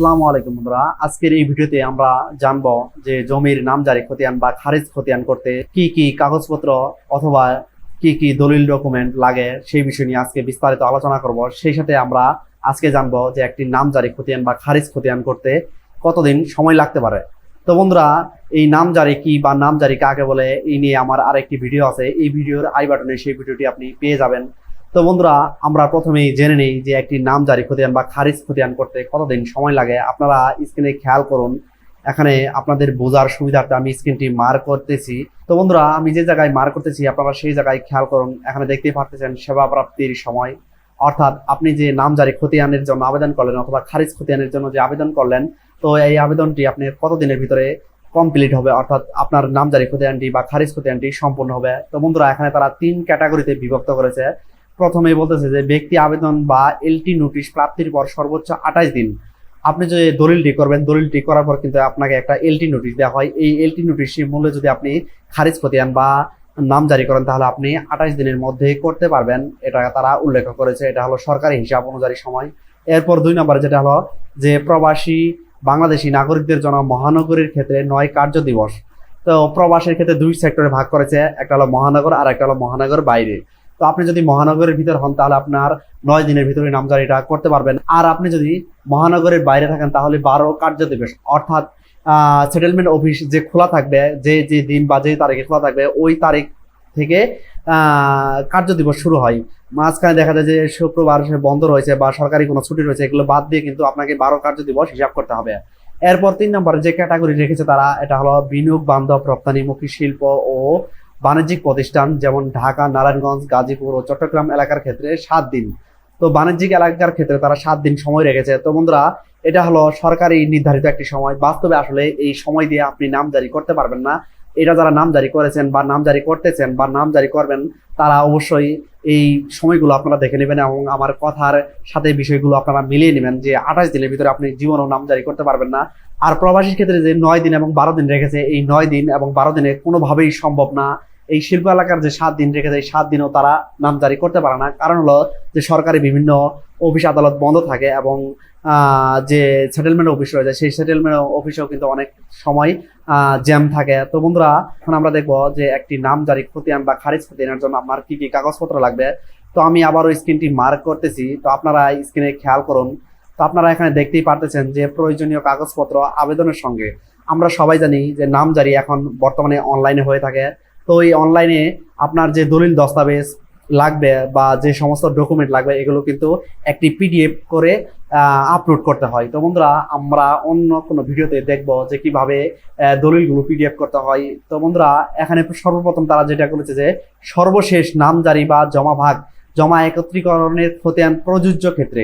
আসসালামু আলাইকুম বন্ধুরা। আজকের এই ভিডিওতে আমরা জানব যে জমির নামজারি খতিয়ান বা খারিজ খতিয়ান করতে কি কি কাগজপত্র অথবা কি কি দলিল ডকুমেন্ট লাগে সেই বিষয় নিয়ে আজকে বিস্তারিত আলোচনা করব। সেই সাথে আমরা আজকে জানব যে একটি নামজারি খতিয়ান বা খারিজ খতিয়ান করতে কতদিন সময় লাগতে পারে। তো বন্ধুরা, এই নামজারি কি বা নামজারি কাকে বলে এই নিয়ে আমার আরেকটি ভিডিও আছে। এই ভিডিওর আই বাটনে সেই ভিডিওটি আপনি পেয়ে যাবেন। তো বন্ধুরা, আমরা প্রথমেই জেনে নেই যে একটি নাম জারি খতিয়ান বা খারিজ খতিয়ান করতে কতদিন সময় লাগে। আপনারা স্ক্রিনে খেয়াল করুন, এখানে আপনাদের বোঝার সুবিধার্থে আমি স্ক্রিনটি মার করতেছি। তো বন্ধুরা, আমি যে জায়গায় মার করতেছি, আপনারা সেই জায়গায় খেয়াল করুন, এখানে দেখতেই পারতেছেন সেবা প্রাপ্তির সময়। অর্থাৎ আপনি যে নামজারি খতিয়ানের জন্য আবেদন করলেন অথবা খারিজ খতিয়ানের জন্য যে আবেদন করলেন, তো এই আবেদনটি আপনি কতদিনের ভিতরে কমপ্লিট হবে? অর্থাৎ আপনার নামজারি খতিয়ানটি বা খারিজ খতিয়ানটি সম্পূর্ণ হবে। তো বন্ধুরা, এখানে তারা তিন ক্যাটাগরিতে বিভক্ত করেছে। প্রথমে বলতেছে যে, ব্যক্তি আবেদন বা এলটি নোটিশ প্রাপ্তির পর সর্বোচ্চ আঠাশ দিন। আপনি যে দলিলটি করবেন, দলিলটি করার পর কিন্তু আপনাকে একটা এলটি নোটিশ দেওয়া হয়। এই এলটি নোটিশের মূল্যে যদি আপনি খারিজ খতিয়ান বা নাম জারি করেন, তাহলে আপনি আঠাশ দিনের মধ্যে করতে পারবেন। এটা তারা উল্লেখ করেছে। এটা হলো সরকারি হিসাব অনুযায়ী সময়। এরপর দুই নম্বরে যেটা হলো যে, প্রবাসী বাংলাদেশি নাগরিকদের জন্য মহানগরীর ক্ষেত্রে নয় কার্য দিবস। তো প্রবাসের ক্ষেত্রে দুই সেক্টরে ভাগ করেছে। একটা হলো মহানগর আর একটা হলো মহানগর বাইরে। তো আপনি যদি মহানগরের ভিতর হন, তাহলে আপনার নয় দিনের ভিতরে নামজারিটা করতে পারবেন। আর আপনি যদি মহানগরের বাইরে থাকেন, তাহলে বারো কার্য দিবস অর্থাৎ সেটেলমেন্ট অফিস যে খোলা থাকবে, যে যে দিন বা যে তারিখে খোলা থাকবে, ওই তারিখ থেকে কার্য দিবস শুরু হয়। মাঝখানে দেখা যায় যে শুক্রবার বন্ধ রয়েছে বা সরকারি কোনো ছুটি রয়েছে, এগুলো বাদ দিয়ে কিন্তু আপনাকে বারো কার্য দিবস হিসাব করতে হবে। এরপর তিন নম্বরে যে ক্যাটাগরি রেখেছে তারা, এটা হলো বিনিয়োগ বান্ধব রপ্তানিমুখী শিল্প ও বাণিজ্যিক প্রতিষ্ঠান যেমন ঢাকা, নারায়ণগঞ্জ, গাজীপুর ও চট্টগ্রাম এলাকার ক্ষেত্রে সাত দিন। তো বাণিজ্যিক এলাকার ক্ষেত্রে তারা সাত দিন সময় রেখেছে। তো বন্ধুরা, এটা হলো সরকারি নির্ধারিত একটি সময়। বাস্তবে আসলে এই সময় দিয়ে আপনি নাম জারি করতে পারবেন না। এটা যারা নাম জারি করেছেন বা নাম জারি করতেছেন বা নাম জারি করবেন, তারা অবশ্যই এই সময়গুলো আপনারা দেখে নেবেন এবং আমার কথার সাথে বিষয়গুলো আপনারা মিলিয়ে নেবেন যে আঠাশ দিনের ভিতরে আপনি জীবনও নাম জারি করতে পারবেন না। আর প্রবাসীর ক্ষেত্রে যে নয় দিন এবং বারো দিন রেখেছে, এই নয় দিন এবং বারো দিনে কোনোভাবেই সম্ভব না এই শিল্প এলাকার যে সাত দিন রেখেছে এই সাত দিনও তারা নাম জারি করতে পারে না। কারণ হলো যে সরকারি বিভিন্ন অফিস, আদালত বন্ধ থাকে এবং যে সেটেলমেন্ট অফিস রয়েছে, সেই সেটেলমেন্ট অফিসেও কিন্তু অনেক সময় জ্যাম থাকে। তো বন্ধুরা, এখন আমরা দেখব যে একটি নাম জারি খতিয়ান বা খারিজ খতিয়ানের জন্য আপনার কি কি কাগজপত্র লাগবে। তো আমি আবারও স্ক্রিনটি মার্ক করতেছি। তো আপনারা স্ক্রিনে খেয়াল করুন। তো আপনারা এখানে দেখতেই পারতেছেন যে প্রয়োজনীয় কাগজপত্র আবেদনের সঙ্গে। আমরা সবাই জানি যে নাম জারি এখন বর্তমানে অনলাইনে হয়ে থাকে। তো এই অনলাইনে আপনার যে দলিল দস্তাবেজ লাগবে বা যে সমস্ত ডকুমেন্ট লাগবে, এগুলো কিন্তু একটি পিডিএফ করে আপলোড করতে হয়। তো বন্ধুরা, আমরা অন্য কোনো ভিডিওতে দেখব যে কীভাবে দলিলগুলো পিডিএফ করতে হয়। তো বন্ধুরা, এখানে সর্বপ্রথম তারা যেটা করেছে যে সর্বশেষ নামজারি বা জমা ভাগ, জমা একত্রীকরণের খতিয়ান প্রযোজ্য ক্ষেত্রে।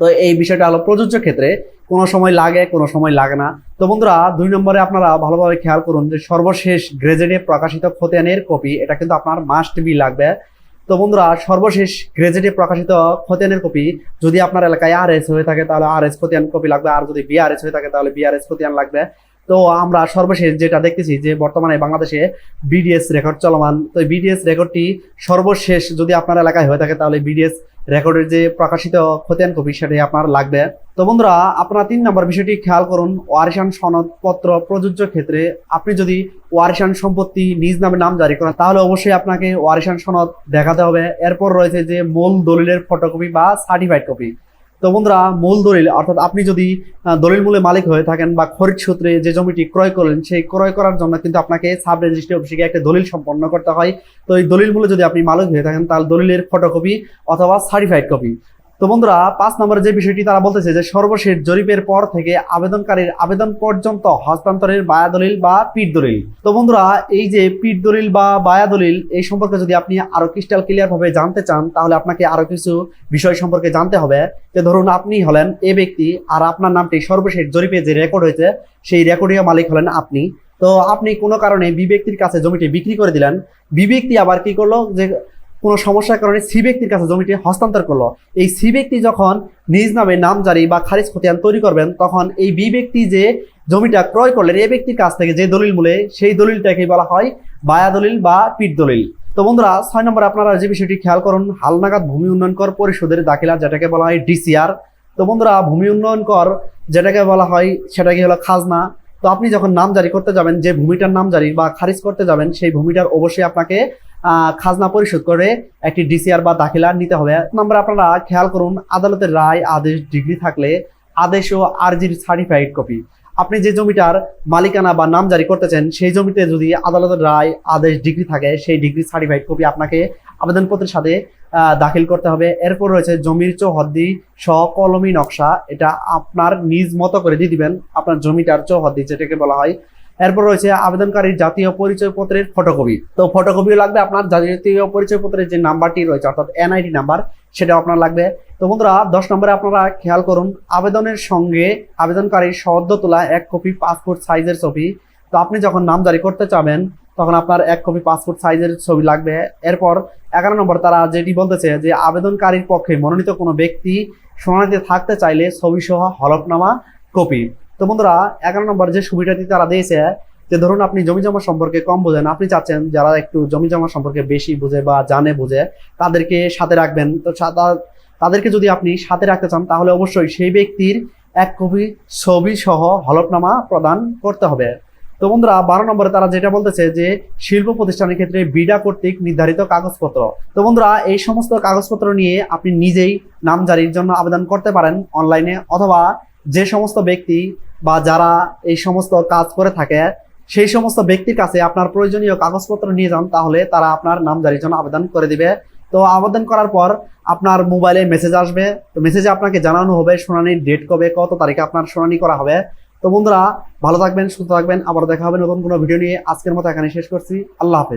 তো এই বিষয়টা হলো প্রযোজ্য ক্ষেত্রে কোনো সময় লাগে, কোনো সময় লাগে না। তো বন্ধুরা, দুই নম্বরে আপনারা ভালোভাবে খেয়াল করুন যে সর্বশেষ গ্রেজেটে প্রকাশিত খতিয়ানের কপি, এটা কিন্তু আপনার মাস্ট বি লাগবে। তো বন্ধুরা, সর্বশেষ গ্রেজেটে প্রকাশিত খতিয়ানের কপি, যদি আপনার এলাকায় আর এস হয়ে থাকে, তাহলে আর এস খতিয়ান কপি লাগবে। আর যদি বিআরএস হয়ে থাকে, তাহলে বিআরএস খতিয়ান লাগবে। তো আমরা সর্বশেষ যেটা দেখতেছি যে বর্তমানে বাংলাদেশে বিডিএস রেকর্ড চলমান। তো বিডিএস রেকর্ডটি সর্বশেষ যদি আপনার এলাকায় হয়ে থাকে, তাহলে বিডিএস রেকর্ডের যে প্রকাশিত খতিয়ান কপি সেটাই আপনার লাগবে। তো বন্ধুরা, আপনারা তিন নম্বর বিষয়টি খেয়াল করুন। ওয়ারিশান সনদপত্র প্রযোজ্য ক্ষেত্রে আপনি যদি ওয়ারিশান সম্পত্তি নিজ নামে নাম জারি করেন, তাহলে অবশ্যই আপনাকে ওয়ারিশান সনদ দেখাতে হবে। এরপর রয়েছে যে মূল দলিলের ফটোকপি বা সার্টিফাইড কপি তো বন্ধুরা, মূল দলিল, অর্থাৎ আপনি যদি দলিল মূলে মালিক হয়ে থাকেন বা খরিদ সূত্রে যে জমিটি ক্রয় করলেন, সেই ক্রয় করার জন্য কিন্তু আপনাকে সাব রেজিস্ট্রি অফিসে গিয়ে একটা দলিল সম্পন্ন করতে হয়। তো এই দলিল মূলে যদি আপনি মালিক হয়ে থাকেন, তাহলে দলিলের ফটোকপি অথবা সার্টিফাইড কপি তো বন্ধুরা, পাঁচ নম্বরে যে বিষয়টি তারা বলতেছে যে, সর্বশেষ জরিপের পর থেকে আবেদনকারীর আবেদন পর্যন্ত হস্তান্তরের বায়া দলিল বা পিঠ দলিল। তো বন্ধুরা, এই যে পিঠ দলিল বা বায়া দলিল, এই সম্পর্কে যদি আপনি আরও ক্রিস্টাল ক্লিয়ার ভাবে জানতে চান, তাহলে আপনাকে আরও কিছু বিষয় সম্পর্কে জানতে হবে। যে ধরুন, আপনি হলেন এ ব্যক্তি আর আপনার নামটি সর্বশেষ জরিপে যে রেকর্ড হয়েছে, সেই রেকর্ডীয় মালিক হলেন আপনি। তো আপনি কোনো কারণে বি ব্যক্তির কাছে জমিটি বিক্রি করে দিলেন। বি ব্যক্তি আবার কি করল যে কোনো সমস্যার কারণে সি ব্যক্তির কাছে জমিটি হস্তান্তর করল। এই সি ব্যক্তি যখন নিজ নামে নামজারি বা খারিজ খতিয়ান তৈরি করবেন, তখন এই বি ব্যক্তি যে জমিটা ক্রয় করলেন এই ব্যক্তির কাছ থেকে যে দলিল মূলে, সেই দলিলটাকে বলা হয় বায়া দলিল বা পিঠ দলিল। তো বন্ধুরা, ছয় নম্বর আপনারা যে বিষয়টি খেয়াল করুন, হালনাগাদ ভূমি উন্নয়ন কর পরিষদের দাখিলা, যেটাকে বলা হয় ডিসিআর। তো বন্ধুরা, ভূমি উন্নয়ন কর, যেটাকে বলা হয়, সেটাকে হলো খাজনা। তো আপনি যখন নাম জারি করতে যাবেন, যে ভূমিটার নাম জারি বা খারিজ করতে যাবেন, সেই ভূমিটার অবশ্যই আপনাকে খাজনা পরিশোধ করে একটি ডিসিআর বা দাখিলা নিতে হবে। নাম্বার আপনারা খেয়াল করুন, আদালতের রায়, আদেশ, ডিগ্রি থাকলে আদেশ ও আরজির সার্টিফাইড কপি আপনি যে জমিটার মালিকানা বা নাম জারি করতেছেন সেই জমিতে যদি আদালতের রায়, আদেশ, ডিগ্রি থাকে, সেই ডিগ্রি সার্টিফাইড কপি আপনাকে আবেদনপত্রের সাথে দাখিল করতে হবে। এরপর রয়েছে জমির চৌহদ্দি সকলমি নকশা। এটা আপনার নিজ মতো করে দিয়ে দিবেন, আপনার জমিটার চৌহদ্দি যেটাকে বলা হয় এরপর রয়েছে আবেদনকারীর জাতীয় পরিচয়পত্রের ফটোকপি তো ফটোকপিও লাগবে আপনার জাতীয় পরিচয়পত্রের যে নাম্বারটি রয়েছে, অর্থাৎ এনআইডি নাম্বার সেটা আপনার লাগবে। তো বন্ধুরা, দশ নম্বরে আপনারা খেয়াল করুন, আবেদনের সঙ্গে আবেদনকারীর সদ্য তোলা এক কপি পাসপোর্ট সাইজের ছবি। তো আপনি যখন নাম জারি করতে চাবেন, তখন আপনার এক কপি পাসপোর্ট সাইজের ছবি লাগবে। এরপর এগারো নম্বর, তারা যেটি বলতেছে যে আবেদনকারীর পক্ষে মনোনীত কোনো ব্যক্তি শুনানিতে থাকতে চাইলে ছবি সহ হলফনামা কপি তো বন্ধুরা, এগারো নম্বর যে সুবিধাটি তারা দিয়েছে, যে ধরুন আপনি জমি জমা সম্পর্কে কম বোঝেন, আপনি চাচ্ছেন যারা একটু জমি জমা সম্পর্কে বেশি বুঝে বা জানে বুঝে, তাদেরকে সাথে রাখবেন। তো তাদেরকে যদি আপনি সাথে রাখতে চান, তাহলে অবশ্যই সেই ব্যক্তির এক কপি ছবি সহ হলফনামা প্রদান করতে হবে। তো বন্ধুরা, বারো নম্বরে তারা যেটা বলতেছে যে, শিল্প প্রতিষ্ঠানের ক্ষেত্রে বিডা কর্তৃক নির্ধারিত কাগজপত্র। তো বন্ধুরা, এই সমস্ত কাগজপত্র নিয়ে আপনি নিজেই নাম জারির জন্য আবেদন করতে পারেন অনলাইনে অথবা যে সমস্ত ব্যক্তি বা যারা এই সমস্ত কাজ করে থাকে, সেই সমস্ত ব্যক্তির কাছে আপনার প্রয়োজনীয় কাগজপত্র নিয়ে যান, তাহলে তারা আপনার নাম জারির জন্য আবেদন করে দিবে। তো আবেদন করার পর আপনার মোবাইলে মেসেজ আসবে। তো মেসেজে আপনাকে জানানো হবে শুনানির ডেট কবে, কত তারিখে আপনার শুনানি করা হবে। তো বন্ধুরা, ভালো থাকবেন, সুস্থ থাকবেন। আবার দেখা হবে নতুন কোনো ভিডিও নিয়ে। আজকের মতো এখানে শেষ করছি। আল্লাহ হাফেজ।